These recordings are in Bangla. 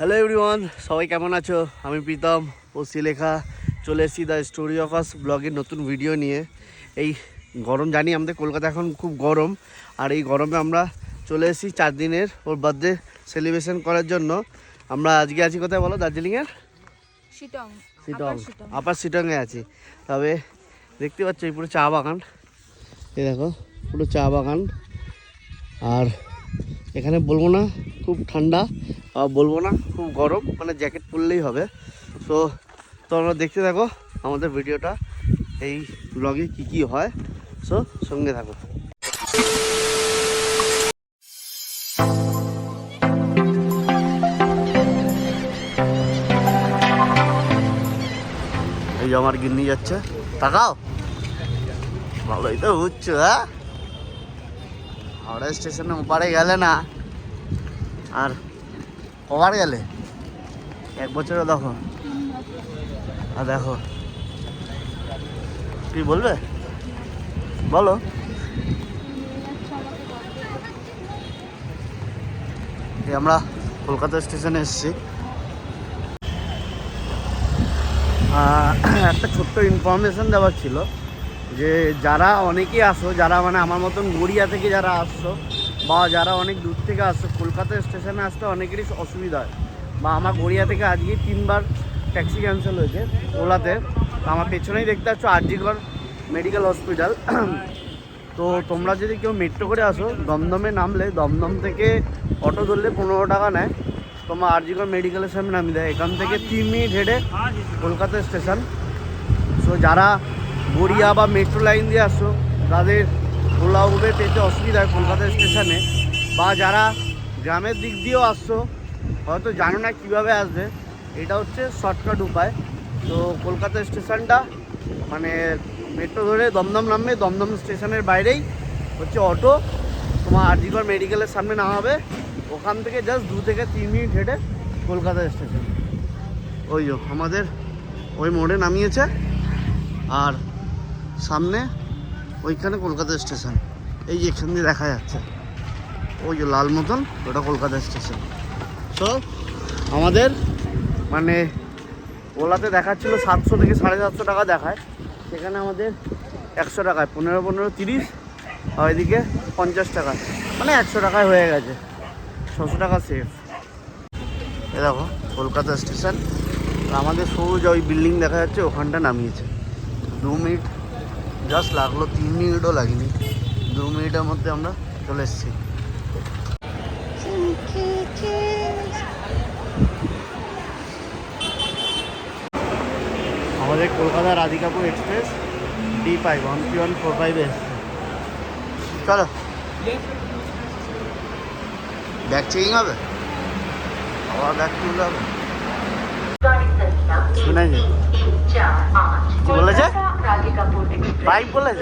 হ্যালো এভরিওয়ান সবাই কেমন আছো? আমি প্রীতম ও শ্রীলেখা। চলে এসেছি দ্য স্টোরি অফ আস ব্লগের নতুন ভিডিও নিয়ে। এই গরম জানি আমাদের কলকাতা এখন খুব গরম। আর এই গরমে আমরা চলে এসেছি চার দিনের ওর বার্থডে সেলিব্রেশন করার জন্য। আমরা আজকে আছি কোথায় বলো? দার্জিলিংয়ের? শিটং শিটং। আপার সিটংয়ে আছি। তবে দেখতে পাচ্ছ এই পুরো চা বাগান। এই দেখো পুরো চা বাগান। আর এখানে বলব না, খুব ঠান্ডা বলব না, খুব গরম মানে জ্যাকেট পরলেই হবে। তো তোমরা দেখতে থাকো আমাদের ভিডিওটা, এই ব্লগে কি কি হয়। সো সঙ্গে থাকো। এই আমার গিন্নি যাচ্ছে। তাকাও। ভালোই তো বুঝছ হ্যাঁ? হাওড়া স্টেশনে ওপারে গেলে না, আর কবার গেলে এক বছরে দেখো। আর দেখো, কি বলবে? বলো। আমরা কলকাতা স্টেশনে এসেছি। একটা ছোট্ট ইনফরমেশন দেওয়ার ছিল। যে যারা অনেকেই আসো, যারা মানে আমার মতন গড়িয়া থেকে যারা আসছো বা যারা অনেক দূর থেকে আসছো কলকাতা স্টেশনে আসতে অনেকেরই অসুবিধা হয়। বা আমার গড়িয়া থেকে আজকে তিনবার ট্যাক্সি ক্যান্সেল হয়েছে ওলাতে। আমার পেছনেই দেখতে পাচ্ছ আরজিগড় মেডিকেল হসপিটাল। তো তোমরা যদি কেউ মেট্রো করে আসো, দমদমে নামলে, দমদম থেকে অটো ধরলে পনেরো টাকা নেয়। তোমার আরজিগড় মেডিকেলের সামনে নামিয়ে দেয়। এখান থেকে তিন মিনিট হেঁটে কলকাতা স্টেশন। সো যারা গড়িয়া বা মেট্রো লাইন দিয়ে আসছো তাদের ওলা উবের পেতে অসুবিধা হয় কলকাতা স্টেশনে বা যারা গ্রামের দিক দিয়েও আসছো, হয়তো জানো না কীভাবে আসবে। এটা হচ্ছে শর্টকাট উপায়। তো কলকাতা স্টেশনটা মানে মেট্রো ধরে দমদম নামবে, দমদম স্টেশনের বাইরেই হচ্ছে অটো তোমার আরজিগড় মেডিকেলের সামনে নামাবে। ওখান থেকে জাস্ট দু থেকে তিন মিনিট হেঁটে কলকাতা স্টেশন ওই আমাদের ওই মোড়ে নামিয়েছে। আর সামনে ওইখানে কলকাতা স্টেশন। এই যে এখান দিয়ে দেখা যাচ্ছে। ওই যে লাল মতন, ওটা কলকাতা স্টেশন। তো আমাদের মানে ওলাতে দেখাচ্ছিল সাতশো থেকে সাড়ে সাতশো টাকা দেখায়। সেখানে আমাদের একশো টাকায়, পনেরো পনেরো, তিরিশ, আর এদিকে পঞ্চাশ টাকা। মানে একশো টাকায় হয়ে গেছে। ছশো টাকা সেফ। এ দেখো, কলকাতা স্টেশন। আমাদের সবুজ ওই বিল্ডিং দেখা যাচ্ছে, ওখানটা নামিয়েছে। দু মিনিট জাস্ট লাগল তিন মিনিটও লাগেনি দু মিনিটের মধ্যে আমরা চলে এসেছি আমাদের Kolkata Radhikapur express D five one three one four ফাইভে এসছে চলো ব্যাগ চেকিং হবে আবার ব্যাগ তুলতে হবে শুনেছি কি বলেছে? भाई बोले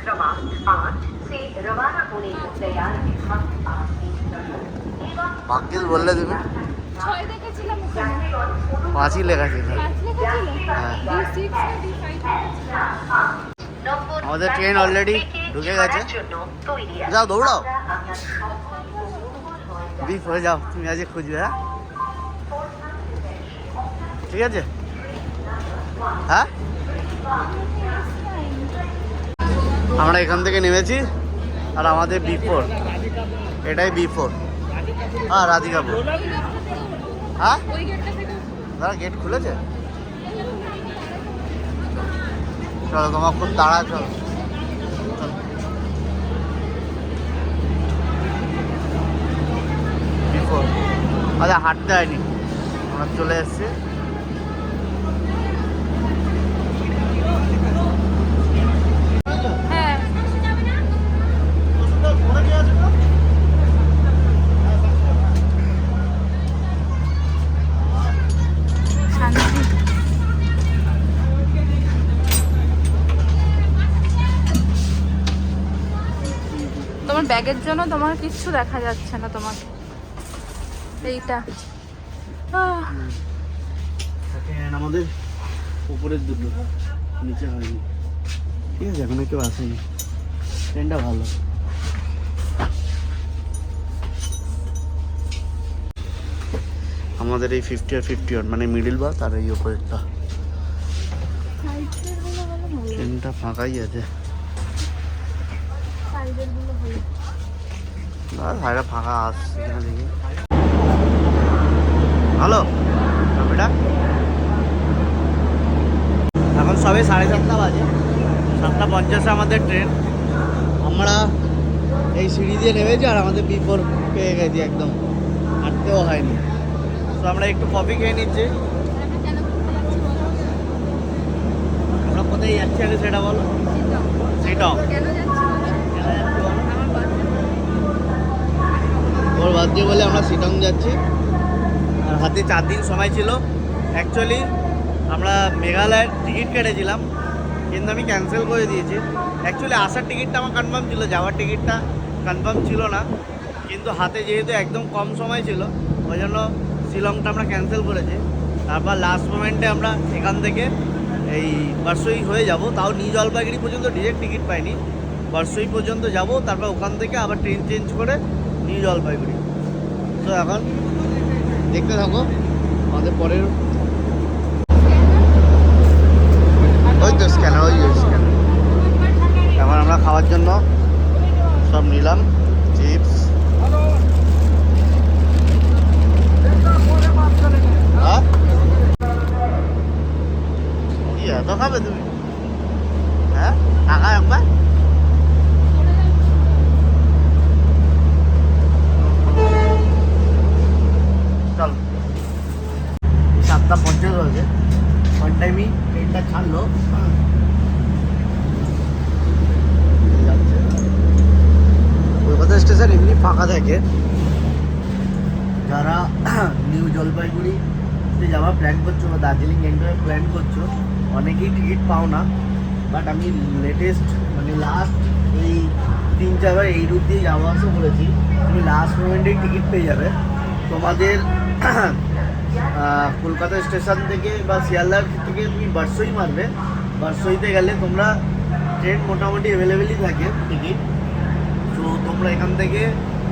क्रमांक आठ से रवाना होने को तैयार है हम आपके ভাগ্যিস বললে তুমি পাঁচই লেখা ছিল আমাদের ট্রেন অলরেডি ঢুকে গেছে যাও দৌড়াও বিফ হয়ে যাও তুমি আজকে খুঁজবে হ্যাঁ ঠিক আছে হ্যাঁ আমরা এখান থেকে নেমেছি, আর আমাদের বি ফোর এটাই বি ফোর হ্যাঁ রাধিকাপুর। হ্যাঁ? দাদা গেট খুলেছে? চলো, তোমার খুব তাড়া, চলো। বিফোর আচ্ছা হাঁটতে হয়নি। আমরা চলে এসেছি হ্যাঁ শান্তি তোমার ব্যাগের জন্য তোমার কিচ্ছু দেখা যাচ্ছে না তোমাকে। এইটা। আমাদের উপরের দুটো নিচে হয়নি। ঠিক আছে এখনও কেউ আসেনি। ট্রেনটা ভালো। আমাদের এই ফিফটি আর ফিফটি ওয়ান মানে মিডিল বাস আর এই ওপরেরটা। ট্রেনটা ফাঁকাই আছে। না সাইডে ফাঁকা আসছে কিনা দেখি। ভালো এটা এখন সবে সাড়ে সাতটা বাজে। সাতটা পঞ্চাশে আমাদের ট্রেন। আমরা এই সিঁড়ি দিয়ে নেমেছি আর আমাদের বিফোর পেয়ে গেছি একদম। হাঁটতেও হয়নি। তো আমরা একটু কফি খেয়ে নিচ্ছি। আমরা কোথায় যাচ্ছি আগে সেটা বলো? সেটাও ওর বলে আমরা শিলং যাচ্ছি। আর হাতে চার দিন সময় ছিল। অ্যাকচুয়ালি আমরা মেঘালয়ের টিকিট কেটেছিলাম, কিন্তু আমি ক্যান্সেল করে দিয়েছি। অ্যাকচুয়ালি আসার টিকিটটা আমার কনফার্ম ছিল, যাওয়ার টিকিটটা কনফার্ম ছিল না। কিন্তু হাতে যেহেতু একদম কম সময় ছিল, ওই জন্য শিলংটা আমরা ক্যান্সেল করেছি। তারপর লাস্ট মোমেন্টে আমরা এখান থেকে এই বারসই হয়ে যাব। তাও নিউ জলপাইগুড়ি পর্যন্ত ডিরেক্ট টিকিট পাইনি। বারসই পর্যন্ত যাব, তারপর ওখান থেকে আবার ট্রেন চেঞ্জ করে নিউ জলপাইগুড়ি। তো এখন দেখতে থাকো, আমাদের পরের ওই তো স্ক্যানার ওই স্ক্যানার এখন আমরা খাওয়ার জন্য সব নিলাম চিপস হ্যাঁ? এত খাবে তুমি। হ্যাঁ? টাকা একবার চল সাতটা পঞ্চাশ বাজে ওয়ান টাইমই ট্রেনটা ছাড়লো যাচ্ছে। কলকাতা স্টেশন এমনি ফাঁকা থাকে যারা নিউ জলপাইগুড়িতে যাওয়ার প্ল্যান করছ বা দার্জিলিং এন্ডোর প্ল্যান করছ, অনেকেই টিকিট পাও না বাট আমি লেটেস্ট মানে লাস্ট এই তিন চারবার এই রুট দিয়ে যাওয়া আসা করেছি। তুমি লাস্ট মোমেন্টেই টিকিট পেয়ে যাবে। তোমাদের কলকাতা স্টেশন থেকে বা শিয়ালদার থেকে তুমি বারসই মারবে। বারসইতে গেলে তোমরা ট্রেন মোটামুটি অ্যাভেলেবেলই থাকে টিকিট তো তোমরা এখান থেকে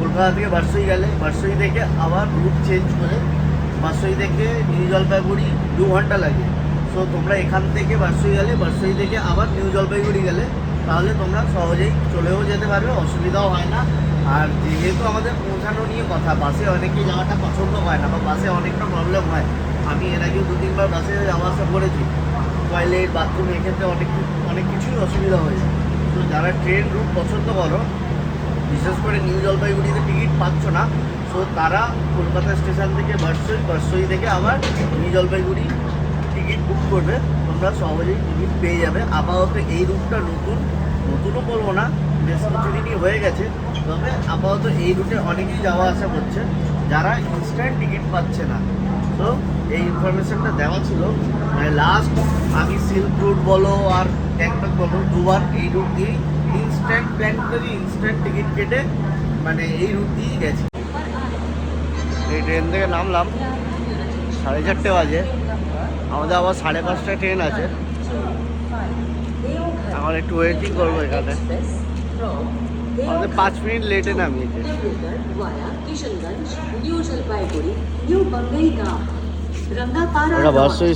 কলকাতা থেকে বারসই গেলে। বারসই থেকে আবার রুট চেঞ্জ করে বারসই থেকে নিউ জলপাইগুড়ি দু ঘণ্টা লাগে। সো তোমরা এখান থেকে বারসই গেলে, বারসই থেকে আবার নিউ জলপাইগুড়ি গেলে, তাহলে তোমরা সহজেই চলেও যেতে পারবে, অসুবিধাও হয় না। আর যেহেতু আমাদের পৌঁছানো নিয়ে কথা, বাসে অনেকে যাওয়াটা পছন্দ হয় না, বা বাসে অনেকটা প্রবলেম হয়। আমি এর আগেও দু তিনবার বাসে যাওয়া আসা করেছি। টয়লেট বাথরুম এক্ষেত্রে অনেক অনেক কিছুই অসুবিধা হয়েছে তো যারা ট্রেন রুট পছন্দ করো বিশেষ করে নিউ জলপাইগুড়িতে টিকিট পাচ্ছ না সো তারা কলকাতা স্টেশন থেকে বারসই বারসই থেকে আবার নিউ জলপাইগুড়ি টিকিট বুক করবে। তোমরা সহজেই টিকিট পেয়ে যাবে। আপাতত এই রুটটা নতুন, নতুনও বলব না, বেশ কিছুদিনই হয়ে গেছে, তবে আপাতত এই রুটে অনেকেই যাওয়া আসা করছে, যারা ইনস্ট্যান্ট টিকিট পাচ্ছে না। তো এই ইনফরমেশনটা দেওয়া ছিল। মানে লাস্ট আমি সিল্ক রুট বলো আর ট্যাংটক বলো, দুবার এই রুট দিয়েই ইনস্ট্যান্ট প্ল্যান করে ট্রেন টিকিট কেটে মানে এই রুট দিয়েই গেছি। এই ট্রেন থেকে নামলাম। সাড়ে চারটে বাজে। আমাদের আবার সাড়ে পাঁচটায় ট্রেন আছে। আমার একটু ওয়েটিং করব এখানে। আমাদের পাঁচ মিনিট লেটে নামিয়েছে।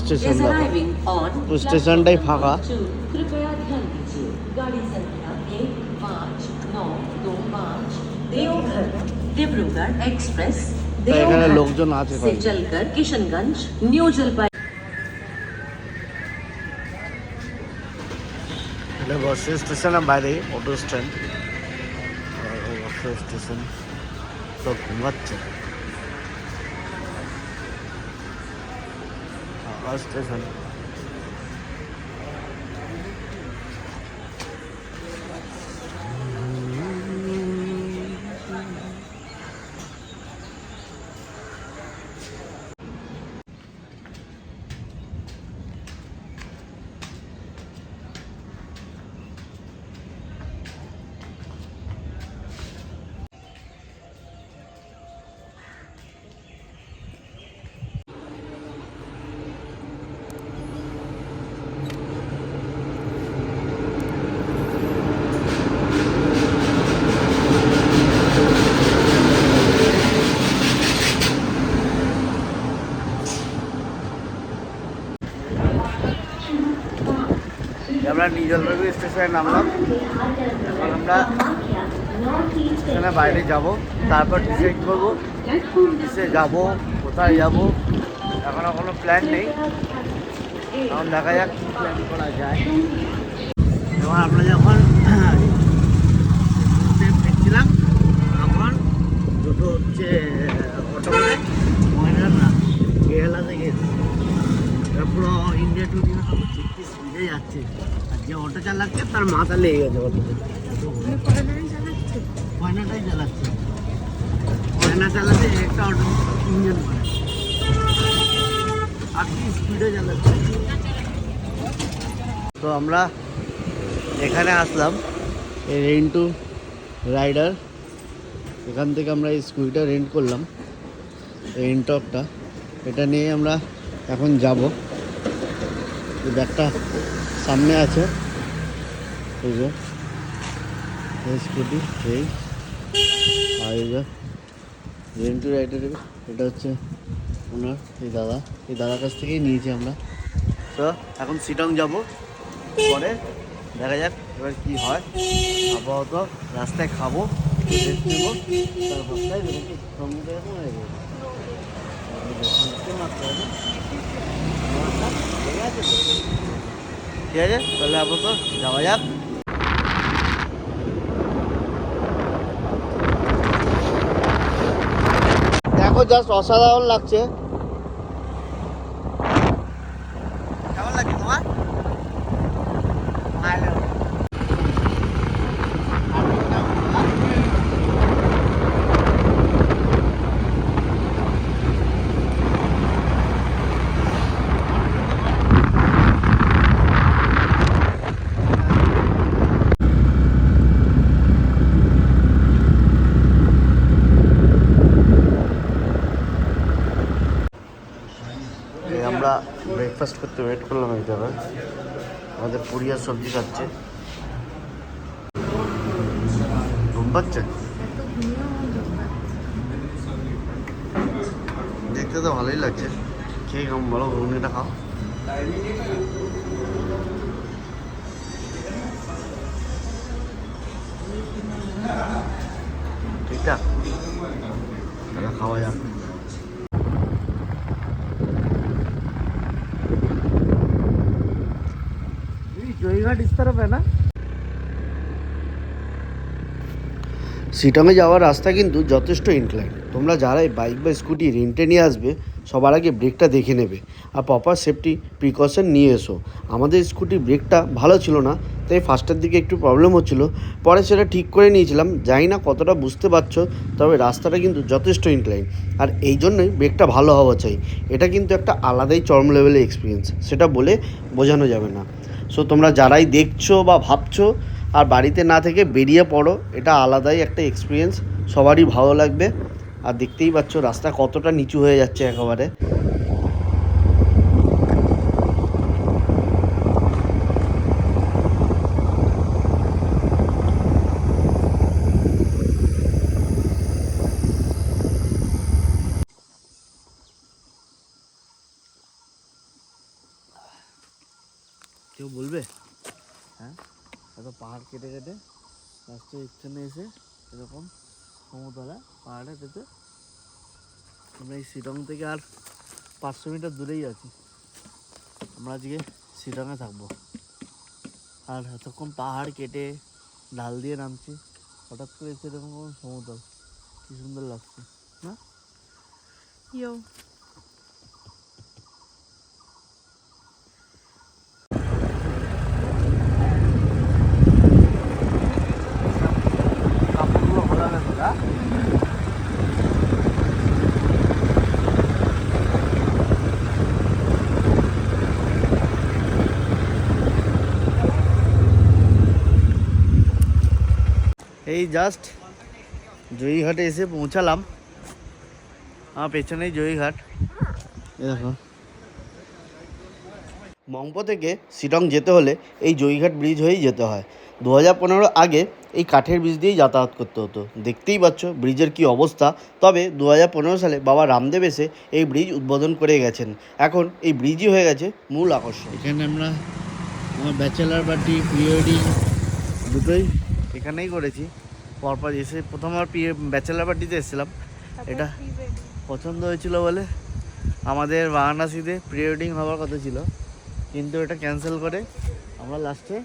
স্টেশন স্টেশনটাই ফাঁকা। देवघर डिब्रूगढ़ एक्सप्रेस देवघर से चलकर किशनगंज न्यू जलपाई बस स्टेशन हमारे ऑटो स्टैंड। स्टेशन तो घूमत हाँ, स्टेशन। আমরা নিউ জলপাইগুড়ি স্টেশনে নামলাম। এখন আমরা স্টেশনের বাইরে যাব, তারপর ডিসাইড করব কিসে যাব, কোথায় যাব। এখনও কোনো প্ল্যান নেই। এখন দেখা যাক কী প্ল্যান করা যায়। এবং আমরা যখন ফিরছিলাম তখন দুটো হচ্ছে অটো করে ময়নার না কেরালা থেকে পুরো ইন্ডিয়া টু দিনে যাচ্ছে। যে অটো চালাচ্ছে, তার মাথা লেগে গেছে অটোতে ময়নাটাই চালাচ্ছে। ময়না চালাচ্ছে একটা অটো ইঞ্জিন করে। আর কি স্পিডে চালাচ্ছে। তো আমরা এখানে আসলাম, এই রেন্ট টু রাইডার। এখান থেকে আমরা এই স্কুটিটা রেন্ট করলাম এই ইনটকটা এটা নিয়ে আমরা এখন যাব। ব্যাগটা সামনে আছে। এই যে এই স্কুটি এই, আর এই যে, রেন্ট রাইডার এটা হচ্ছে ওনার, এই দাদা। এই দাদার কাছ থেকেই নিয়েছি আমরা। তো এখন সিটং যাব। পরে দেখা যাক এবার কি হয়। আপাতত রাস্তায় খাব তারপর হয়ে যাবে ঠিক আছে? ঠিক আছে? তাহলে আপাতত যাওয়া যাক। দেখো জাস্ট অসাধারণ লাগছে। কেমন লাগছে তোমার? ব্রেকফাস্ট করতে ওয়েট করলাম এই জায়গায় আমাদের পুরি আর সবজি খাচ্ছে। ঘুম পাচ্ছে দেখতে তো ভালোই লাগছে। খেয়ে খাম বলো ঘুগনিটা খাও। ঠিকঠাক তাহলে খাওয়া যাক। জয়ঘাট ইস তরফ है ना সিটংয়ে যাওয়ার রাস্তা কিন্তু যথেষ্ট ইনক্লাইন তোমরা যারাই বাইক বা স্কুটি রেন্টে নিয়ে আসবে, সবার আগে ব্রেকটা দেখে নেবে আর প্রপার সেফটি প্রিকশন নিয়ে এসো। আমাদের স্কুটির ব্রেকটা ভালো ছিল না, তাই ফার্স্টের দিকে একটু প্রবলেম হচ্ছিল। পরে সেটা ঠিক করে নিয়েছিলাম, জানি না কতটা বুঝতে পারছ, তবে রাস্তাটা কিন্তু যথেষ্ট ইনক্লাইন আর এই জন্যই ব্রেকটা ভালো হওয়া চাই। এটা কিন্তু একটা আলাদাই চরম লেভেলের এক্সপিরিয়েন্স সেটা বলে বোঝানো যাবে না। সো তোমরা যারাই দেখছ বা ভাবছ আর বাড়িতে না থেকে বেরিয়ে পড়ো, এটা আলাদাই একটা এক্সপিরিয়েন্স সবারই ভালো লাগবে। আর দেখতেই পাচ্ছ রাস্তা কতটা নিচু হয়ে যাচ্ছে একেবারে কেউ বলবে হ্যাঁ এত পাহাড় কেটে কেটে লাস্টে এখানে এসে এরকম সমতলা পাহাড়ে পেতে আমরা এই শিলং থেকে আর পাঁচশো মিটার দূরেই আছি। আমরা আজকে শিলংয়ে থাকব। আর এতক্ষণ পাহাড় কেটে ঢাল দিয়ে নামছি, হঠাৎ করে এসে এরকম সমতল কি সুন্দর লাগছে, না? ইয়ো। কাপড়গুলো না এই জাস্ট জয়ীঘাটে এসে পৌঁছালাম। আমার পেছনেই জয়ীঘাট দেখো মংপো থেকে শিলং যেতে হলে এই জয়ীঘাট ব্রিজ হয়েই যেতে হয়। দু হাজার পনেরো আগে এই কাঠের ব্রিজ দিয়েই যাতায়াত করতে হতো। দেখতেই পাচ্ছ ব্রিজের কি অবস্থা। তবে দু হাজার পনেরো সালে বাবা রামদেব এসে এই ব্রিজ উদ্বোধন করে গেছেন। এখন এই ব্রিজই হয়ে গেছে মূল আকর্ষণ। এখানে আমরা আমার ব্যাচেলার পার্টি প্রি ওয়েডিং দুটোই এখানেই করেছি। পরপর এসে প্রথম আমার প্রি ব্যাচেলার পার্টিতে এসেছিলাম। এটা পছন্দ হয়েছিল বলে আমাদের বারাণসীতে প্রি ওয়েডিং হওয়ার কথা ছিল। কিন্তু এটা ক্যান্সেল করে আমরা লাস্টে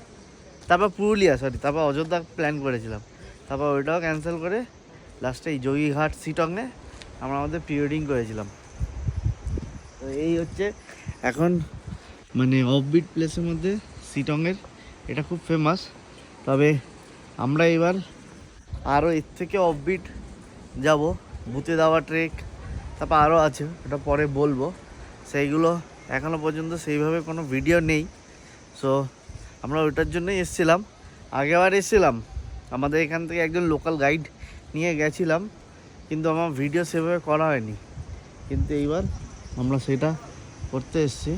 তারপর পুরুলিয়া সরি তারপর অযোধ্যা প্ল্যান করেছিলাম। তারপর ওইটাও ক্যান্সেল করে লাস্টে এই যোগীঘাট সিটংয়ে আমরা আমাদের প্রি ওয়েডিং করেছিলাম। তো এই হচ্ছে এখন মানে অফবিট প্লেসের মধ্যে সিটংয়ের। এটা খুব ফেমাস তবে আমরা এবার আরও এর থেকে অফবিট যাব। ভূতে দেওয়া ট্রেক তারপর আরও আছে, ওটা পরে বলব। সেইগুলো এখনও পর্যন্ত সেইভাবে কোনো ভিডিও নেই। সো আমরা ওইটার জন্যই এসেছিলাম। আগেবার এসেছিলাম। আমাদের এখান থেকে একজন লোকাল গাইড নিয়ে গেছিলাম, কিন্তু আমার ভিডিও সেভাবে করা হয়নি। কিন্তু এইবার আমরা সেটা করতে এসেছি।